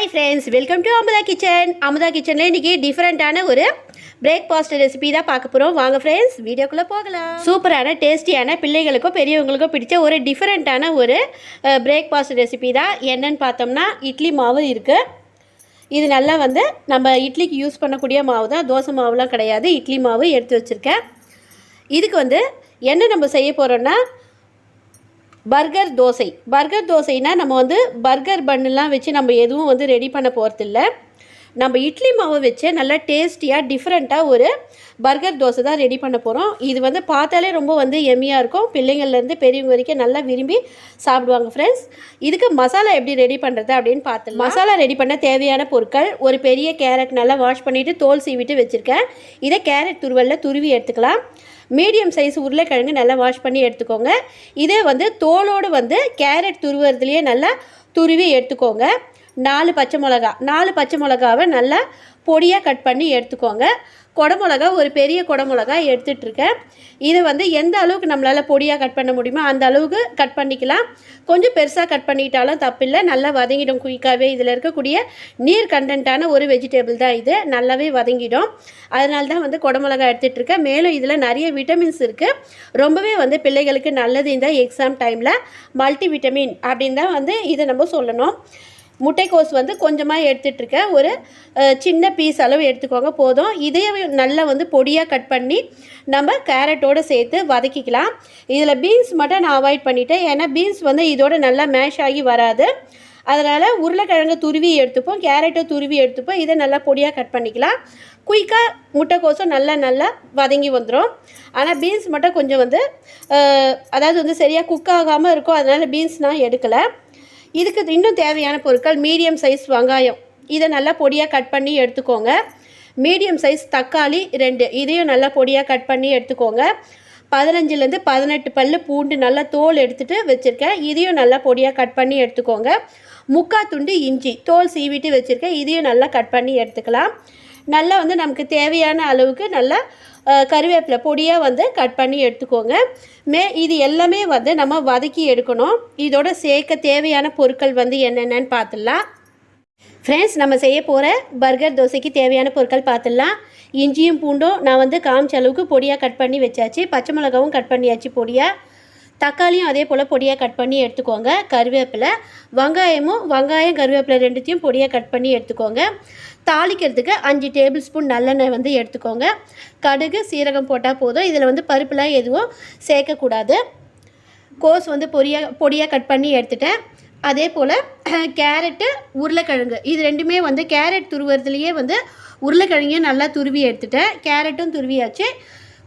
Hi friends welcome to Amudha kitchen Amudha கிச்சனில் இன்றைக்கி டிஃப்ரெண்ட்டான ஒரு பிரேக்ஃபாஸ்ட் ரெசிபி தான் பார்க்க போகிறோம் வாங்க ஃப்ரெண்ட்ஸ் வீடியோக்குள்ளே போகலாம். சூப்பரான டேஸ்டியான பிள்ளைகளுக்கும் பெரியவங்களுக்கும் பிடிச்ச ஒரு டிஃப்ரெண்ட்டான ஒரு பிரேக்ஃபாஸ்ட் ரெசிபி தான். என்னன்னு பார்த்தோம்னா இட்லி மாவு இருக்குது இது நல்லா வந்து நம்ம இட்லிக்கு யூஸ் பண்ணக்கூடிய மாவு தான். தோசை மாவுலாம் கிடையாது. இட்லி மாவு எடுத்து வச்சுருக்கேன். இதுக்கு வந்து என்ன நம்ம செய்ய போகிறோன்னா பர்கர் தோசை. பர்கர் தோசைனா நம்ம வந்து பர்கர் பண்ணெலாம் வச்சு நம்ம எதுவும் வந்து ரெடி பண்ண போகிறதில்ல நம்ம இட்லி மாவு வச்சு நல்லா டேஸ்டியாக டிஃப்ரெண்ட்டாக ஒரு பர்கர் தோசை தான் ரெடி பண்ண போகிறோம் இது வந்து பார்த்தாலே ரொம்ப வந்து எம்மியாக இருக்கும். பிள்ளைங்கள்லேருந்து பெரியவங்க வரைக்கும் நல்லா விரும்பி சாப்பிடுவாங்க ஃப்ரெண்ட்ஸ் இதுக்கு மசாலா எப்படி ரெடி பண்ணுறது அப்படின்னு பார்த்து மசாலா ரெடி பண்ண தேவையான பொருட்கள் ஒரு பெரிய கேரட் நல்லா வாஷ் பண்ணிவிட்டு தோல் சீவிட்டு வச்சுருக்கேன். இதை கேரட் துருவலில் துருவி எடுத்துக்கலாம். மீடியம் சைஸ் உருளைக்கிழங்கு நல்லா வாஷ் பண்ணி எடுத்துக்கோங்க. இதே வந்து தோலோடு வந்து கேரட் துருவுறதுலேயே நல்லா துருவி எடுத்துக்கோங்க. நாலு பச்சை மிளகா நாலு பச்சை மிளகாவை நல்லா பொடியாக கட் பண்ணி எடுத்துக்கோங்க. குடமிளகா ஒரு பெரிய குடமிளகா எடுத்துகிட்ருக்கேன் இதை வந்து எந்த அளவுக்கு நம்மளால் பொடியாக கட் பண்ண முடியுமோ அந்த அளவுக்கு கட் பண்ணிக்கலாம். கொஞ்சம் பெருசாக கட் பண்ணிக்கிட்டாலும் தப்பில்லை. நல்லா வதங்கிடும் குயிக்காகவே இதில் இருக்கக்கூடிய நீர் கண்டென்ட்டான ஒரு வெஜிடபிள் தான் இது. நல்லாவே வதங்கிடும். அதனால தான் வந்து குடமிளகா எடுத்துகிட்ருக்கேன் மேலும் இதில் நிறைய விட்டமின்ஸ் இருக்குது ரொம்பவே வந்து பிள்ளைகளுக்கு நல்லது இந்த எக்ஸாம் டைமில் மல்டி விட்டமின் அப்படின்னு தான் வந்து இதை நம்ம சொல்லணும். முட்டைக்கோஸ் வந்து கொஞ்சமாக எடுத்துகிட்ருக்கேன் ஒரு சின்ன பீஸ் அளவு எடுத்துக்கோங்க போதும். இதையே நல்லா வந்து பொடியாக கட் பண்ணி நம்ம கேரட்டோடு சேர்த்து வதக்கிக்கலாம். இதில் பீன்ஸ் மட்டும் நான் அவாய்ட் பண்ணிவிட்டேன் ஏன்னா பீன்ஸ் வந்து இதோட நல்லா மேஷ் ஆகி வராது. அதனால் உருளைக்கிழங்கு துருவி எடுத்துப்போம். கேரட்டை துருவி எடுத்துப்போம். இதை நல்லா பொடியாக கட் பண்ணிக்கலாம். குயிக்காக முட்டைக்கோஸும் நல்லா நல்லா வதங்கி வந்துடும் ஆனால் பீன்ஸ் மட்டும் கொஞ்சம் வந்து அதாவது வந்து சரியாக குக் ஆகாமல் இருக்கும். அதனால் பீன்ஸ் நான் எடுக்கலை. இதுக்கு இன்னும் தேவையான பொருட்கள் மீடியம் சைஸ் வெங்காயம். இதை நல்லா பொடியாக கட் பண்ணி எடுத்துக்கோங்க. மீடியம் சைஸ் தக்காளி ரெண்டு. இதையும் நல்லா பொடியாக கட் பண்ணி எடுத்துக்கோங்க. பதினஞ்சுலேருந்து பதினெட்டு பல்லு பூண்டு நல்லா தோல் எடுத்துகிட்டு வச்சுருக்கேன். இதையும் நல்லா பொடியாக கட் பண்ணி எடுத்துக்கோங்க. முக்கா துண்டு இஞ்சி தோல் சீவிட்டு வச்சுருக்கேன். இதையும் நல்லா கட் பண்ணி எடுத்துக்கலாம். நல்லா வந்து நமக்கு தேவையான அளவுக்கு நல்லா கருவேப்பிலை பொடியாக வந்து கட் பண்ணி எடுத்துக்கோங்க. மே இது எல்லாமே வந்து நம்ம வதக்கி எடுக்கணும். இதோட சேர்க்க தேவையான பொருட்கள் வந்து என்னென்னன்னு பார்த்துடலாம் ஃப்ரெண்ட்ஸ் நம்ம செய்ய போகிற பர்கர் தோசைக்கு தேவையான பொருட்கள் பார்த்துடலாம் இஞ்சியும் பூண்டும் நான் வந்து காமிச்ச அளவுக்கு பொடியாக கட் பண்ணி வச்சாச்சு. பச்சை மிளகாவும் கட் பண்ணியாச்சு பொடியாக தக்காளியும் அதே போல் பொடியாக கட் பண்ணி எடுத்துக்கோங்க. கருவேப்பிலை வெங்காயமும் வெங்காயம் கருவேப்பிலை ரெண்டுத்தையும் பொடியாக கட் பண்ணி எடுத்துக்கோங்க. தாளிக்கிறதுக்கு அஞ்சு டேபிள் ஸ்பூன் நல்லெண்ணெய் வந்து எடுத்துக்கோங்க. கடுகு சீரகம் போட்டால் போதும். இதில் வந்து பருப்புலாம் எதுவும் சேர்க்கக்கூடாது. கோஸ் வந்து பொரியாக பொடியாக கட் பண்ணி எடுத்துட்டேன். அதே போல் கேரட்டு உருளைக்கிழங்கு. இது ரெண்டுமே வந்து கேரட் துருவுறதுலேயே வந்து உருளைக்கிழங்கையும் நல்லா துருவி எடுத்துட்டேன். கேரட்டும் துருவியாச்சு.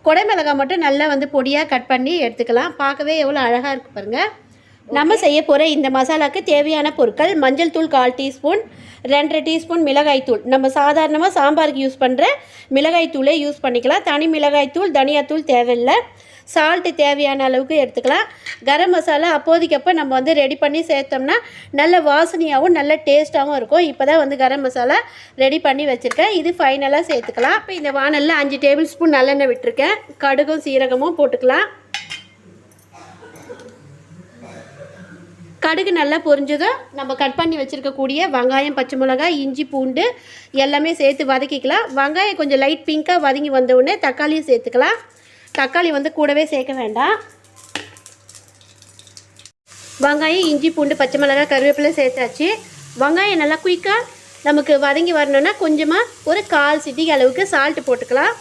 குடைமிளகாய் மட்டும் நல்லா வந்து பொடியாக கட் பண்ணி எடுத்துக்கலாம். பார்க்கவே எவ்வளோ அழகாக இருக்கு பாருங்கள் நம்ம செய்ய போகிற இந்த மசாலாக்கு தேவையான பொருட்கள் மஞ்சள் தூள் கால் டீஸ்பூன் ரெண்டரை டீஸ்பூன் மிளகாய் தூள். நம்ம சாதாரணமாக சாம்பாருக்கு யூஸ் பண்ணுற மிளகாய் தூளே யூஸ் பண்ணிக்கலாம். தனி மிளகாய் தூள் தனியாத்தூள் தேவையில்லை. சால்ட்டு தேவையான அளவுக்கு எடுத்துக்கலாம். கரம் மசாலா அப்போதைக்கப்போ நம்ம வந்து ரெடி பண்ணி சேர்த்தோம்னா நல்ல வாசனையாகவும் நல்ல டேஸ்ட்டாகவும் இருக்கும். இப்போ தான் வந்து கரம் மசாலா ரெடி பண்ணி வச்சுருக்கேன். இது ஃபைனலாக சேர்த்துக்கலாம். இப்போ இந்த வானலில் அஞ்சு டேபிள் ஸ்பூன் நல்லெண்ணெய் விட்டுருக்கேன். கடுகும் சீரகமும் போட்டுக்கலாம். கடுகு நல்லா பொரிஞ்சதும் நம்ம கட் பண்ணி வச்சுருக்கக்கூடிய வெங்காயம் பச்சை மிளகாய் இஞ்சி பூண்டு எல்லாமே சேர்த்து வதக்கிக்கலாம். வெங்காயம் கொஞ்சம் லைட் பிங்க்காக வதங்கி வந்த உடனே தக்காளியும் சேர்த்துக்கலாம். தக்காளி வந்து கூடவே சேர்க்க வேண்டாம். வெங்காயம் இஞ்சி பூண்டு பச்சை மிளகாய் கருவேப்பிலை சேர்த்தாச்சு. வெங்காயம் நல்லா குயிக்காக நமக்கு வதங்கி வரணும்னா கொஞ்சமாக ஒரு கால் சிட்டிக்கு அளவுக்கு சால்ட்டு போட்டுக்கலாம்.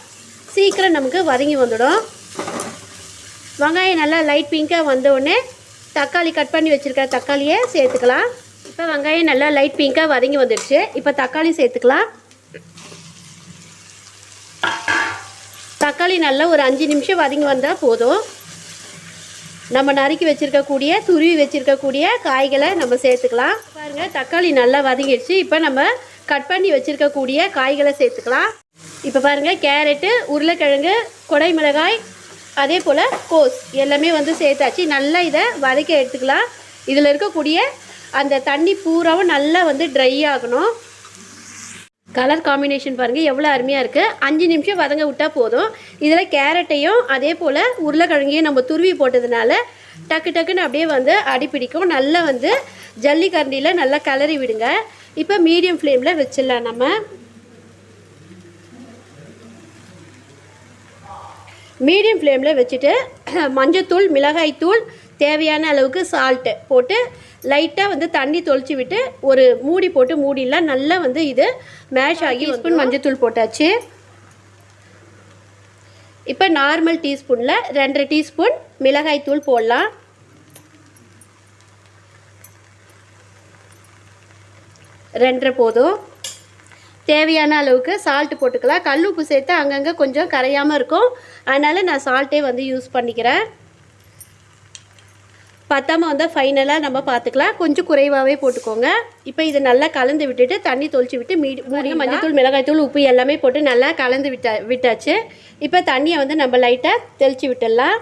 சீக்கிரம் நமக்கு வதங்கி வந்துடும். வெங்காயம் நல்லா லைட் பிங்க்காக வந்தோடனே தக்காளி கட் பண்ணி வச்சுருக்க தக்காளியை சேர்த்துக்கலாம். இப்போ வெங்காயம் நல்லா லைட் பிங்க்காக வதங்கி வந்துடுச்சு. இப்போ தக்காளி சேர்த்துக்கலாம். தக்காளி நல்லா ஒரு அஞ்சு நிமிஷம் வதங்கி வந்தால் போதும். நம்ம நறுக்கி வச்சுருக்கக்கூடிய துருவி வச்சுருக்கக்கூடிய காய்களை நம்ம சேர்த்துக்கலாம். பாருங்கள் தக்காளி நல்லா வதங்கிடுச்சு. இப்போ நம்ம கட் பண்ணி வச்சுருக்கக்கூடிய காய்களை சேர்த்துக்கலாம். இப்போ பாருங்கள் கேரட்டு உருளைக்கிழங்கு கொடை மிளகாய் அதே போல் கோஸ் எல்லாமே வந்து சேர்த்தாச்சு. நல்லா இதை வதக்க எடுத்துக்கலாம். இதில் இருக்கக்கூடிய அந்த தண்ணி பூராவும் நல்லா வந்து ட்ரை ஆகணும். கலர் காம்பினேஷன் பாருங்கள் எவ்வளோ அருமையாக இருக்குது அஞ்சு நிமிஷம் வதங்க விட்டால் போதும். இதில் கேரட்டையும் அதே போல் உருளைக்கிழங்கையும் நம்ம துருவி போட்டதுனால டக்கு டக்குன்னு அப்படியே வந்து அடிப்பிடிக்கும் நல்லா வந்து ஜல்லி கரண்டியில் நல்லா கிளறி விடுங்க. இப்போ மீடியம் ஃப்ளேமில் வச்சிடலாம் நம்ம. மீடியம் ஃப்ளேமில் வச்சுட்டு மஞ்சத்தூள் மிளகாய்த்தூள் தேவையான அளவுக்கு சால்ட்டு போட்டு லைட்டாக வந்து தண்ணி தொளிச்சு விட்டு ஒரு மூடி போட்டு மூடிலாம் நல்லா வந்து இது மேஷ் ஆகி ஸ்பூன் மஞ்சத்தூள் போட்டாச்சு. இப்போ நார்மல் டீஸ்பூனில் ரெண்டரை டீஸ்பூன் மிளகாய்த்தூள் போடலாம். ரெண்டரை போதும். தேவையான அளவுக்கு சால்ட்டு போட்டுக்கலாம். கல் உப்பு சேர்த்து அங்கங்கே கொஞ்சம் கரையாமல் இருக்கும். அதனால் நான் சால்ட்டே வந்து யூஸ் பண்ணிக்கிறேன். பத்தாம வந்தால் ஃபைனலாக நம்ம பார்த்துக்கலாம் கொஞ்சம் குறைவாகவே போட்டுக்கோங்க. இப்போ இதை நல்லா கலந்து விட்டுட்டு தண்ணி தொளிச்சு விட்டு மீடி மூடி மஞ்சத்தூள் மிளகாய்த்தூள் உப்பு எல்லாமே போட்டு நல்லா கலந்து விட்டா விட்டாச்சு. இப்போ தண்ணியை வந்து நம்ம லைட்டாக தெளித்து விட்டுடலாம்.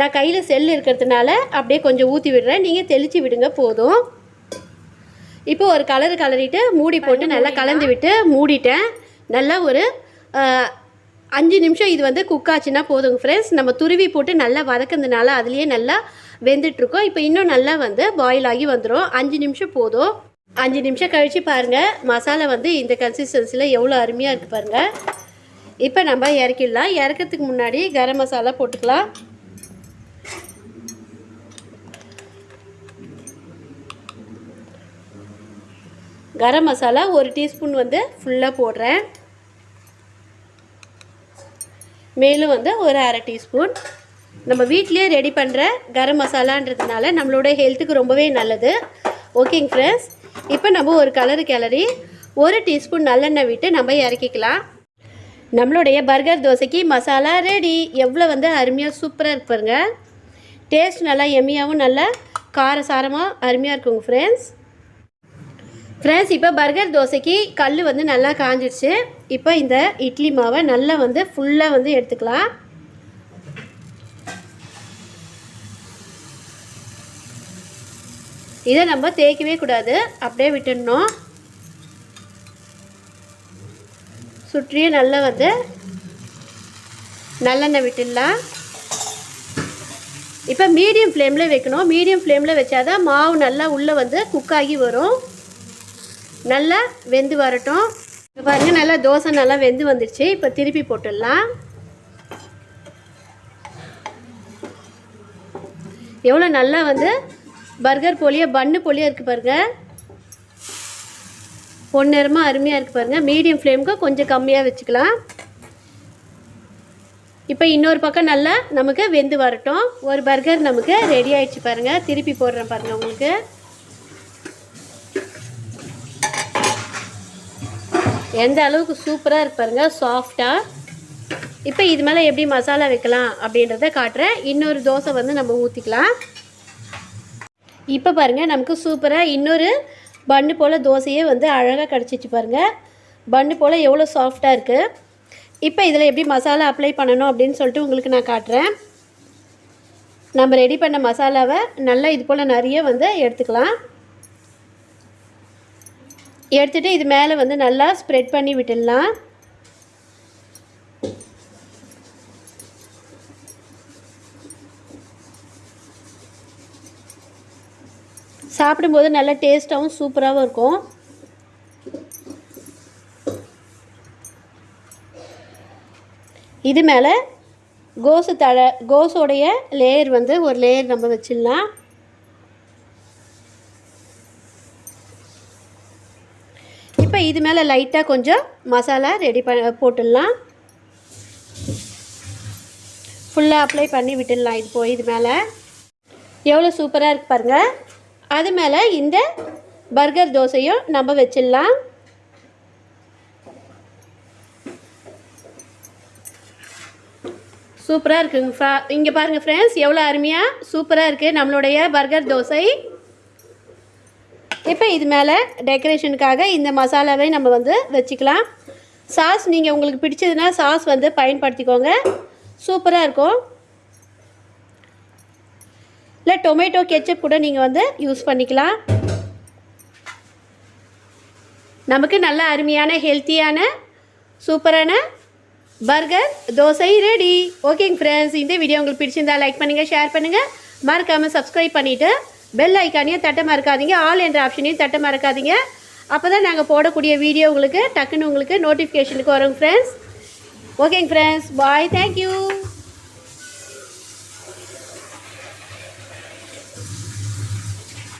நான் கையில் செல் இருக்கிறதுனால அப்படியே கொஞ்சம் ஊற்றி விடுறேன். நீங்கள் தெளித்து விடுங்க போதும். இப்போ ஒரு கலர் கலரிட்டு மூடி போட்டு நல்லா கலந்து விட்டு மூடிட்டேன். நல்லா ஒரு அஞ்சு நிமிஷம் இது வந்து குக் ஆச்சுன்னா போதுங்க ஃப்ரெண்ட்ஸ் நம்ம துருவி போட்டு நல்லா வதக்கிறதுனால அதுலேயே நல்லா வெந்துட்டுருக்கோம். இப்போ இன்னும் நல்லா வந்து பாயில் ஆகி வந்துடும் அஞ்சு நிமிஷம் போதும். அஞ்சு நிமிஷம் கழித்து பாருங்கள் மசாலா வந்து இந்த கன்சிஸ்டன்சியில் எவ்வளோ அருமையாக இருக்குது பாருங்கள் இப்போ நம்ம இறக்கிடலாம். இறக்கிறதுக்கு முன்னாடி கரம் மசாலா போட்டுக்கலாம். கரம் மசாலா ஒரு டீஸ்பூன் வந்து ஃபுல்லாக போடுறேன். மேலும் வந்து ஒரு அரை டீஸ்பூன். நம்ம வீட்லேயே ரெடி பண்ணுற கரம் மசாலான்றதுனால நம்மளோட ஹெல்த்துக்கு ரொம்பவே நல்லது. ஓகேங்க ஃப்ரெண்ட்ஸ் இப்போ நம்ம ஒரு கலரு கிளறி ஒரு டீஸ்பூன் நல்லெண்ணெய் விட்டு நம்ம இறக்கிக்கலாம். நம்மளுடைய பர்கர் தோசைக்கு மசாலா ரெடி எவ்வளோ வந்து அருமையாக சூப்பராக இருப்பாருங்க டேஸ்ட் நல்லா எம்மியாகவும் நல்லா காரசாரமாக அருமையாக இருக்குங்க ஃப்ரெண்ட்ஸ் ஃப்ரெண்ட்ஸ் இப்போ பர்கர் தோசைக்கு கல் வந்து நல்லா காஞ்சிடுச்சு இப்போ இந்த இட்லி மாவை நல்லா வந்து ஃபுல்லாக வந்து எடுத்துக்கலாம். இதை நம்ம தேய்க்கவே கூடாது. அப்படியே விட்டுடணும். சுற்றியும் நல்லா வந்து நல்லெண்ணெய் விட்டுடலாம். இப்போ மீடியம் ஃப்ளேமில் வைக்கணும். மீடியம் ஃப்ளேமில் வச்சாதான் மாவு நல்லா உள்ளே வந்து குக் ஆகி வரும். நல்லா வெந்து வரட்டும். இப்போ பாருங்கள் நல்லா தோசை நல்லா வெந்து வந்துடுச்சு இப்போ திருப்பி போட்டுடலாம். எவ்வளோ நல்லா வந்து பர்கர் போலியோ பன்னு போலியோ இருக்குது பாருங்க. பொன்னிறமாக அருமையாக இருக்குது பாருங்கள் மீடியம் ஃப்ளேமுக்கு கொஞ்சம் கம்மியாக வச்சுக்கலாம். இப்போ இன்னொரு பக்கம் நல்லா நமக்கு வெந்து வரட்டும். ஒரு பர்கர் நமக்கு ரெடி ஆயிடுச்சு பாருங்கள் திருப்பி போடுறேன் பாருங்கள் உங்களுக்கு. எந்த அளவுக்கு சூப்பராக இருப்பாருங்க சாஃப்டாக இப்போ இது மேலே எப்படி மசாலா வைக்கலாம் அப்படின்றத காட்டுறேன். இன்னொரு தோசை வந்து நம்ம ஊற்றிக்கலாம் இப்போ பாருங்கள் நமக்கு சூப்பராக இன்னொரு பன்னு போல் தோசையே வந்து அழகாக கிடச்சிச்சு பாருங்கள் பன்னு போல் எவ்வளோ சாஃப்டாக இருக்குது இப்போ இதில் எப்படி மசாலா அப்ளை பண்ணணும் அப்படின்னு சொல்லிட்டு உங்களுக்கு நான் காட்டுறேன். நம்ம ரெடி பண்ண மசாலாவை நல்லா இது போல் நிறைய வந்து எடுத்துக்கலாம். எடுத்துகிட்டு இது மேலே வந்து நல்லா ஸ்ப்ரெட் பண்ணி விட்டுடலாம். சாப்பிடும்போது நல்லா டேஸ்ட்டாகவும் சூப்பராகவும் இருக்கும். இது மேலே கோசு தழை கோஸோடைய லேயர் வந்து ஒரு லேயர் நம்ம வச்சிடலாம். இப்போ இது மேலே லைட்டாக கொஞ்சம் மசாலா ரெடி பண்ண போட்டுடலாம். ஃபுல்லாக அப்ளை பண்ணி விட்டுடலாம் இது போய் இது மேலே. எவ்வளோ சூப்பராக இருக்கு பாருங்கள் அது மேலே இந்த பர்கர் தோசையும் நம்ம வச்சிடலாம். சூப்பராக இருக்குங்க ஃப்ரா இங்கே பாருங்கள் ஃப்ரெண்ட்ஸ் எவ்வளோ அருமையாக சூப்பராக இருக்குது நம்மளுடைய பர்கர் தோசை. இப்போ இது மேலே டெக்கரேஷனுக்காக இந்த மசாலாவை நம்ம வந்து வச்சுக்கலாம். சாஸ் நீங்கள் உங்களுக்கு பிடிச்சதுன்னா சாஸ் வந்து பயன்படுத்திக்கோங்க. சூப்பராக இருக்கும். இல்லை டொமேட்டோ கெச்சப் கூட நீங்கள் வந்து யூஸ் பண்ணிக்கலாம். நமக்கு நல்ல அருமையான ஹெல்த்தியான சூப்பரான பர்கர் தோசை ரெடி ஓகேங்க ஃப்ரெண்ட்ஸ் இந்த வீடியோ உங்களுக்கு பிடிச்சிருந்தா லைக் பண்ணுங்கள் ஷேர் பண்ணுங்கள் மறக்காமல் சப்ஸ்கிரைப் பண்ணிவிட்டு பெல் ஐக்கானையும் தட்ட மறக்காதீங்க. ஆல் என்ற ஆப்ஷனையும் தட்ட மறக்காதீங்க. அப்போ தான் நாங்கள் போடக்கூடிய வீடியோ உங்களுக்கு டக்குன்னு உங்களுக்கு நோட்டிஃபிகேஷனுக்கு வரும் ஃப்ரெண்ட்ஸ் ஓகேங்க ஃப்ரெண்ட்ஸ் பாய் தேங்க்யூ